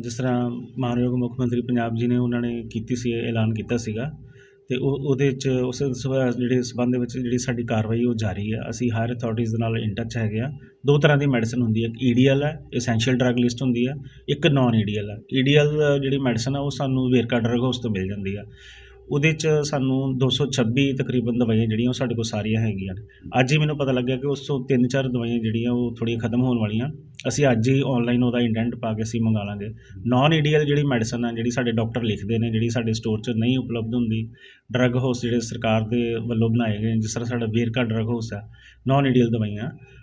ਜਿਸ ਤਰ੍ਹਾਂ ਮਾਨਯੋਗ ਮੁੱਖ ਮੰਤਰੀ ਪੰਜਾਬ ਜੀ ਨੇ ਉਹਨਾਂ ਨੇ ਕੀਤੀ ਸੀ, ਐਲਾਨ ਕੀਤਾ ਸੀਗਾ ਅਤੇ ਉਹ, ਉਹਦੇ ਚ ਉਸ ਸਬੰ- ਜਿਹੜੇ ਸੰਬੰਧ ਵਿੱਚ ਜਿਹੜੀ ਸਾਡੀ ਕਾਰਵਾਈ ਉਹ ਜਾਰੀ ਹੈ। ਅਸੀਂ ਹਾਇਰ ਅਥੋਰਟੀਜ਼ ਦੇ ਨਾਲ ਇਨ ਟੱਚ ਹੈਗੇ ਹਾਂ। ਦੋ ਤਰ੍ਹਾਂ ਦੀ ਮੈਡੀਸਨ ਹੁੰਦੀ ਹੈ। ਇੱਕ ਈ ਡੀ ਐੱਲ ਹੈ ਅਸੈਂਸ਼ੀਅਲ ਡਰੱਗ ਲਿਸਟ ਹੁੰਦੀ ਹੈ। ਇੱਕ ਨੋਨ ਈ ਡੀ ਐੱਲ ਹੈ। ਈਡੀਐਲ ਜਿਹੜੀ ਮੈਡੀਸਨ ਆ, ਉਹ ਸਾਨੂੰ ਵੇਰਕਾ ਡਰੱਗ ਹਾਊਸ ਤੋਂ ਮਿਲ ਜਾਂਦੀ ਆ। ਉਹਦੇ ਚ ਸਾਨੂੰ 226 ਤਕਰੀਬਨ ਦਵਾਈਆਂ ਜਿਹੜੀਆਂ ਉਹ ਸਾਡੇ ਕੋਲ ਸਾਰੀਆਂ ਹੈਗੀਆਂ ਅੱਜ ਹੀ ਮੈਨੂੰ ਪਤਾ ਲੱਗਿਆ ਕਿ ਉਸ ਤੋਂ ਤਿੰਨ ਚਾਰ ਦਵਾਈਆਂ ਜਿਹੜੀਆਂ ਉਹ ਥੋੜ੍ਹੀਆਂ ਖਤਮ ਹੋਣ ਵਾਲੀਆਂ। ਅਸੀਂ ਅੱਜ ਹੀ ਆਨਲਾਈਨ ਉਹਦਾ ਇੰਡੈਂਟ ਪਾ ਕੇ ਅਸੀਂ ਮੰਗਾ ਲਾਂਗੇ। ਨਾਨ ਈਡੀਐਲ ਜਿਹੜੀ ਮੈਡੀਸਨ ਆ, ਜਿਹੜੀ ਸਾਡੇ ਡਾਕਟਰ ਲਿਖਦੇ ਨੇ, ਜਿਹੜੀ ਸਾਡੇ ਸਟੋਰ 'ਚ ਨਹੀਂ ਉਪਲਬਧ ਹੁੰਦੀ ਡਰੱਗ ਹਾਊਸ ਜਿਹੜੇ ਸਰਕਾਰ ਦੇ ਵੱਲੋਂ ਬਣਾਏ ਗਏ ਜਿਸ ਤਰ੍ਹਾਂ ਸਾਡਾ ਵੇਰਕਾ ਡਰੱਗ ਹਾਊਸ ਆ ਨਾਨ ਈਡੀਐਲ ਦਵਾਈਆਂ।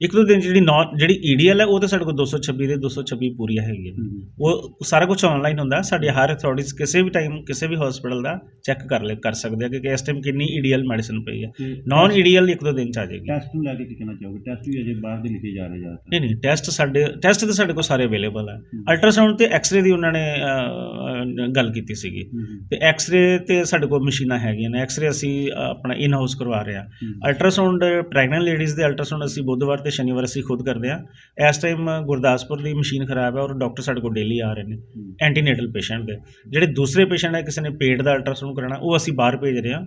ਇੱਕ ਦੋ ਦਿਨ ਜਿਹੜੀ ਨਾਨ ਜਿਹੜੀ ਈਡੀਐਲ ਹੈ ਉਹ ਤਾਂ ਸਾਡੇ ਕੋਲ 226 ਦੇ 226 ਪੂਰੀਆਂ ਹੈਗੀਆਂ ਨੇ। ਉਹ ਸਾਰਾ ਕੁਝ ਆਨਲਾਈਨ ਹੁੰਦਾ। ਸਾਡੀ ਹਰ ਅਥਾਰਟੀਜ਼ ਕਿਸੇ ਵੀ ਟਾਈਮ ਕਿਸੇ ਵੀ ਹਸਪੀਟਲ ਦਾ ਚੈੱਕ ਕਰ ਲੈ ਕਰ ਸਕਦੇ ਆ ਕਿ ਕਿ ਇਸ ਟਾਈਮ ਕਿੰਨੀ ਈਡੀਐਲ ਮੈਡੀਸਨ ਪਈ ਹੈ। ਨਾਨ ਈਡੀਐਲ ਇੱਕ ਦੋ ਦਿਨ 'ਚ ਆ ਜਾਏਗੀ। ਟੈਸਟ ਨੂੰ ਲੈ ਕੇ ਕੀ ਕਹਿਣਾ ਚਾਹੋਗੇ। ਟੈਸਟ ਵੀ ਅਜੇ ਬਾਹਰ ਦੇ ਲਿਖੇ ਜਾ ਰਹੇ ਜ਼ਿਆਦਾਤਰ। ਨਹੀਂ ਨਹੀਂ ਟੈਸਟ ਸਾਡੇ ਟੈਸਟ ਤਾਂ ਸਾਡੇ ਕੋਲ ਸਾਰੇ ਅਵੇਲੇਬਲ ਹੈ। ਅਲਟਰਾਸਾਊਂਡ ਤੇ ਐਕਸ-ਰੇ ਦੀ ਉਹਨਾਂ ਨੇ ਗੱਲ ਕੀਤੀ ਸੀਗੀ। ਤੇ ਐਕਸ-ਰੇ ਤੇ ਸਾਡੇ ਕੋਲ ਮਸ਼ੀਨਾਂ ਹੈਗੀਆਂ ਨੇ। ਐਕਸ-ਰੇ ਅਸੀਂ ਆਪਣਾ ਇਨ ਹਾਊਸ ਕਰਵਾ ਰਹੇ ਹੂੰ। ਅਲਟਰਾਸਾਊਂਡ ਪ੍ਰੈਗਨੈਂਟ ਲੇਡੀਜ਼ ਦੇ ਅਲਟਰਾਸਾਊਂਡ ਅਸੀਂ ਬੁੱਧਵਾਰ ਤੇ ਸ਼ਨੀਵਾਰ ਅਸੀਂ ਖੁਦ ਕਰਦੇ ਹਾਂ। ਇਸ ਟਾਈਮ ਗੁਰਦਾਸਪੁਰ ਦੀ ਮਸ਼ੀਨ ਖਰਾਬ ਹੈ ਔਰ ਡਾਕਟਰ ਸਾਡੇ ਕੋਲ ਡੇਲੀ ਆ ਰਹੇ ਨੇ। ਐਂਟੀਨੇਟਲ ਪੇਸ਼ੈਂਟ ਦੇ। ਜਿਹੜੇ ਦੂਸਰੇ ਪੇਸ਼ੈਂਟ ਹੈ ਕਿਸੇ ਨੇ ਪੇਟ ਦਾ ਅਲਟਰਾਸਾਊਂਡ ਕਰਾਉਣਾ ਉਹ ਅਸੀਂ ਬਾਹਰ ਭੇਜ ਰਹੇ ਹਾਂ।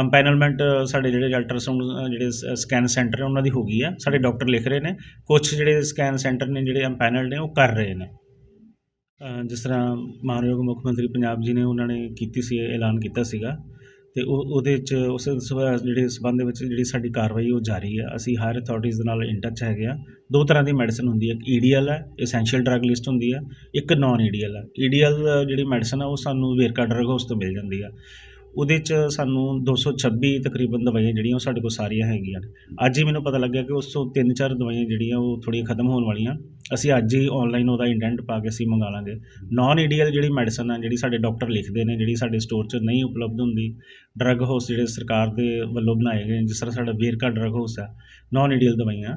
ਅੰਪੈਨਲਮੈਂਟ ਸਾਡੇ ਜਿਹੜੇ ਅਲਟਰਾਸਾਊਂਡ ਜਿਹੜੇ ਸਕੈਨ ਸੈਂਟਰ ਹੈ ਉਹਨਾਂ ਦੀ ਹੋ ਗਈ ਹੈ। ਸਾਡੇ ਡਾਕਟਰ ਲਿਖ ਰਹੇ ਨੇ ਕੁਝ ਜਿਹੜੇ ਸਕੈਨ ਸੈਂਟਰ ਨੇ ਜਿਹੜੇ ਅੰਪੈਨਲ ਨੇ ਉਹ ਕਰ ਰਹੇ ਨੇ। ਜਿਸ ਤਰ੍ਹਾਂ ਮਾਨਯੋਗ ਮੁੱਖ ਮੰਤਰੀ ਪੰਜਾਬ ਜੀ ਨੇ ਉਹਨਾਂ ਨੇ ਕੀਤੀ ਸੀ ਐਲਾਨ ਕੀਤਾ ਸੀਗਾ। ਅਤੇ ਉਹ, ਉਹਦੇ ਚ ਉਸ ਸਬੰ- ਜਿਹੜੇ ਸੰਬੰਧ ਦੇ ਵਿੱਚ ਜਿਹੜੀ ਸਾਡੀ ਕਾਰਵਾਈ ਉਹ ਜਾਰੀ ਹੈ। ਅਸੀਂ ਹਾਇਰ ਅਥੋਰਟੀਜ਼ ਦੇ ਨਾਲ ਇਨ ਟੱਚ ਹੈਗੇ ਹਾਂ। ਦੋ ਤਰ੍ਹਾਂ ਦੀ ਮੈਡੀਸਨ ਹੁੰਦੀ ਹੈ। ਇੱਕ ਈਡੀਐਲ ਹੈ ਅਸੈਂਸ਼ੀਅਲ ਡਰੱਗ ਲਿਸਟ ਹੁੰਦੀ ਹੈ। ਇੱਕ ਨੋਨ ਈ ਡੀ ਈਡੀਐਲ ਹੈ। ਈਡੀਐਲ ਜਿਹੜੀ ਮੈਡੀਸਨ ਆ, ਉਹ ਸਾਨੂੰ ਵੇਰਕਾ ਡਰੱਗ ਹਾਊਸ ਤੋਂ ਮਿਲ ਜਾਂਦੀ ਆ। ਉਹਦੇ ਚ ਸਾਨੂੰ 226 ਤਕਰੀਬਨ ਦਵਾਈਆਂ ਜਿਹੜੀਆਂ ਉਹ ਸਾਡੇ ਕੋਲ ਸਾਰੀਆਂ ਹੈਗੀਆਂ ਅੱਜ ਹੀ ਮੈਨੂੰ ਪਤਾ ਲੱਗਿਆ ਕਿ ਉਸ ਤੋਂ ਤਿੰਨ ਚਾਰ ਦਵਾਈਆਂ ਜਿਹੜੀਆਂ ਉਹ ਥੋੜ੍ਹੀਆਂ ਖਤਮ ਹੋਣ ਵਾਲੀਆਂ। ਅਸੀਂ ਅੱਜ ਹੀ ਆਨਲਾਈਨ ਉਹਦਾ ਇੰਡੈਂਟ ਪਾ ਕੇ ਅਸੀਂ ਮੰਗਾ ਲਾਂਗੇ। ਨਾਨ ਈਡੀਐਲ ਜਿਹੜੀ ਮੈਡੀਸਨ ਆ, ਜਿਹੜੀ ਸਾਡੇ ਡਾਕਟਰ ਲਿਖਦੇ ਨੇ, ਜਿਹੜੀ ਸਾਡੇ ਸਟੋਰ 'ਚ ਨਹੀਂ ਉਪਲਬਧ ਹੁੰਦੀ ਡਰੱਗ ਹਾਊਸ ਜਿਹੜੇ ਸਰਕਾਰ ਦੇ ਵੱਲੋਂ ਬਣਾਏ ਗਏ ਜਿਸ ਤਰ੍ਹਾਂ ਸਾਡਾ ਵੇਰਕਾ ਡਰੱਗ ਹਾਊਸ ਆ ਨਾਨ ਈਡੀਐਲ ਦਵਾਈਆਂ।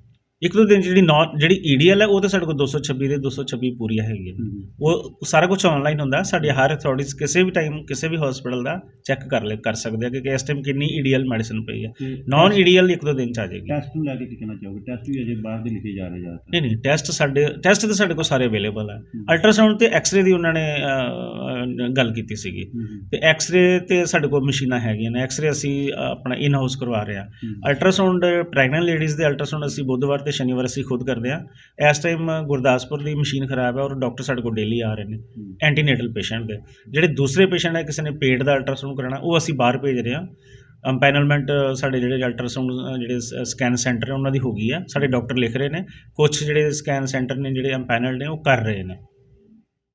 ਇੱਕ ਦੋ ਦਿਨ ਜਿਹੜੀ ਨਾਨ ਜਿਹੜੀ ਈਡੀਐਲ ਹੈ ਉਹ ਤਾਂ ਸਾਡੇ ਕੋਲ 226 ਦੇ 226 ਪੂਰੀਆਂ ਹੈਗੀਆਂ ਨੇ ਉਹ ਸਾਰਾ ਕੁਝ ਆਨਲਾਈਨ ਹੁੰਦਾ ਸਾਡੀ ਹਰ ਅਥਾਰਟੀਜ਼ ਕਿਸੇ ਵੀ ਟਾਈਮ ਕਿਸੇ ਵੀ ਹਸਪੀਟਲ ਦਾ ਚੈੱਕ ਕਰ ਲੈ ਕਰ ਸਕਦੇ ਆ ਕਿ ਕਿ ਇਸ ਟਾਈਮ ਕਿੰਨੀ ਈਡੀਐਲ ਮੈਡੀਸਨ ਪਈ ਹੈ। ਨਾਨ ਈਡੀਐਲ ਇੱਕ ਦੋ ਦਿਨ 'ਚ ਆ ਜਾਏਗੀ। ਟੈਸਟ ਨੂੰ ਲੈ ਕੇ ਕੀ ਕਹਿਣਾ ਚਾਹੋਗੇ ਟੈਸਟ ਵੀ ਅਜੇ ਬਾਹਰ ਦੇ ਲਿਖੇ ਜਾ ਰਹੇ ਜ਼ਿਆਦਾਤਰ। ਨਹੀਂ ਨਹੀਂ ਟੈਸਟ ਸਾਡੇ ਟੈਸਟ ਤਾਂ ਸਾਡੇ ਕੋਲ ਸਾਰੇ ਅਵੇਲੇਬਲ ਹੈ। ਅਲਟਰਾਸਾਊਂਡ ਤੇ ਐਕਸ-ਰੇ ਦੀ ਉਹਨਾਂ ਨੇ ਗੱਲ ਕੀਤੀ ਸੀਗੀ। ਹੂੰ, ਹੂੰ, ਤੇ ਐਕਸ-ਰੇ ਤੇ ਸਾਡੇ ਕੋਲ ਮਸ਼ੀਨਾਂ ਹੈਗੀਆਂ ਨੇ। ਐਕਸ-ਰੇ ਅਸੀਂ ਆਪਣਾ ਇਨ ਹਾਊਸ ਕਰਵਾ ਰਹੇ ਹਾਂ ਹੂੰ। ਅਲਟਰਾਸਾਊਂਡ ਪ੍ਰੈਗਨੈਂਟ ਲੇਡੀਜ਼ ਦੇ ਅਲਟਰਾਸਾਊਂਡ ਅਸੀਂ ਬੁੱਧਵਾਰ ਤੇ ਸ਼ਨੀਵਾਰ ਅਸੀਂ ਖੁਦ ਕਰਦੇ ਹਾਂ। ਇਸ ਟਾਈਮ ਗੁਰਦਾਸਪੁਰ ਦੀ ਮਸ਼ੀਨ ਖਰਾਬ ਹੈ ਔਰ ਡਾਕਟਰ ਸਾਡੇ ਕੋਲ ਡੇਲੀ ਆ ਰਹੇ ਨੇ। ਐਂਟੀਨੇਟਲ ਪੇਸ਼ੈਂਟ ਦੇ। ਜਿਹੜੇ ਦੂਸਰੇ ਪੇਸ਼ੈਂਟ ਹੈ ਕਿਸੇ ਨੇ ਪੇਟ ਦਾ ਅਲਟਰਾਸਾਊਂਡ ਕਰਾਉਣਾ ਉਹ ਅਸੀਂ ਬਾਹਰ ਭੇਜ ਰਹੇ ਹਾਂ। ਅੰਪੈਨਲਮੈਂਟ ਸਾਡੇ ਜਿਹੜੇ ਅਲਟਰਾਸਾਊਂਡ ਜਿਹੜੇ ਸਕੈਨ ਸੈਂਟਰ ਉਹਨਾਂ ਦੀ ਹੋ ਗਈ ਹੈ। ਸਾਡੇ ਡਾਕਟਰ ਲਿਖ ਰਹੇ ਨੇ। ਕੁਝ ਜਿਹੜੇ ਸਕੈਨ ਸੈਂਟਰ ਨੇ ਜਿਹੜੇ ਅੰਪੈਨਲ ਨੇ ਉਹ ਕਰ ਰਹੇ ਨੇ।